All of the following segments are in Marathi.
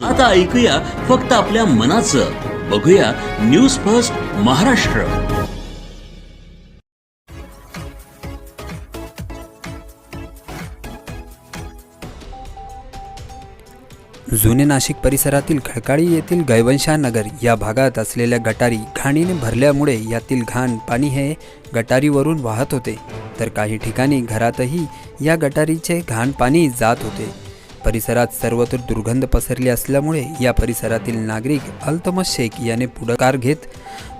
आता ऐकूया फक्त आपल्या मनाचं. बघूया न्यूज फर्स्ट महाराष्ट्र. जुने नाशिक परिसरातील खडकाळी येथील गैवंशा नगर या भागात असलेल्या गटारी घाणीने भरल्यामुळे यातील घाण पाणी हे गटारीवरून वाहत होते. तर काही ठिकाणी घरातही या गटारीचे घाण पाणी जात होते. परिसरात सर्वत्र दुर्गंध पसरली असल्यामुळे या परिसरातील नागरिक अल्तमस शेख याने पुढाकार घेत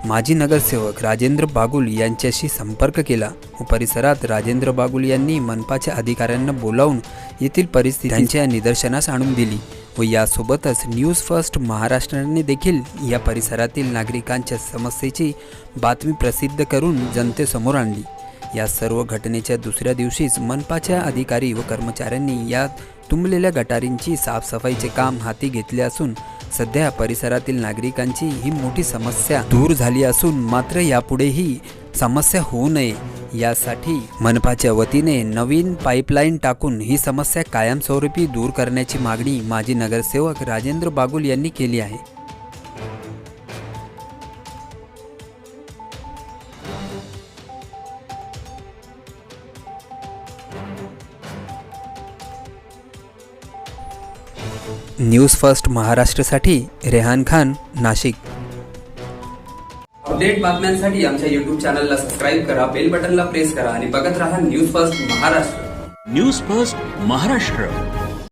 माजी नगरसेवक राजेंद्र बागुल यांच्याशी संपर्क केला. व परिसरात राजेंद्र बागुल यांनी मनपाच्या अधिकाऱ्यांना बोलावून येथील परिस्थिती त्यांच्या निदर्शनास आणून दिली व यासोबतच न्यूज फर्स्ट महाराष्ट्राने देखील या परिसरातील नागरिकांच्या समस्येची बातमी प्रसिद्ध करून जनतेसमोर आणली. या सर्व घटनेच्या दुसऱ्या दिवशीच मनपाच्या अधिकारी व कर्मचाऱ्यांनी या तुंबलेल्या गटारींची साफसफाईचे काम हाती घेतले असून सध्या परिसरातील नागरिकांची ही मोठी समस्या दूर झाली असून मात्र यापुढेही समस्या होऊ नये. यासाठी मनपाच्या वतीने नवीन पाईपलाईन टाकून ही समस्या कायमस्वरूपी दूर करण्याची मागणी माजी नगरसेवक राजेंद्र बागुल यांनी केली आहे. न्यूज फर्स्ट महाराष्ट्रासाठी रेहान खान नाशिक. अपडेट बातम्यांसाठी आमच्या युट्यूब चॅनलला सबस्क्राईब करा बेल बटनला प्रेस करा आणि बघत राहा news first Maharashtra. News first Maharashtra.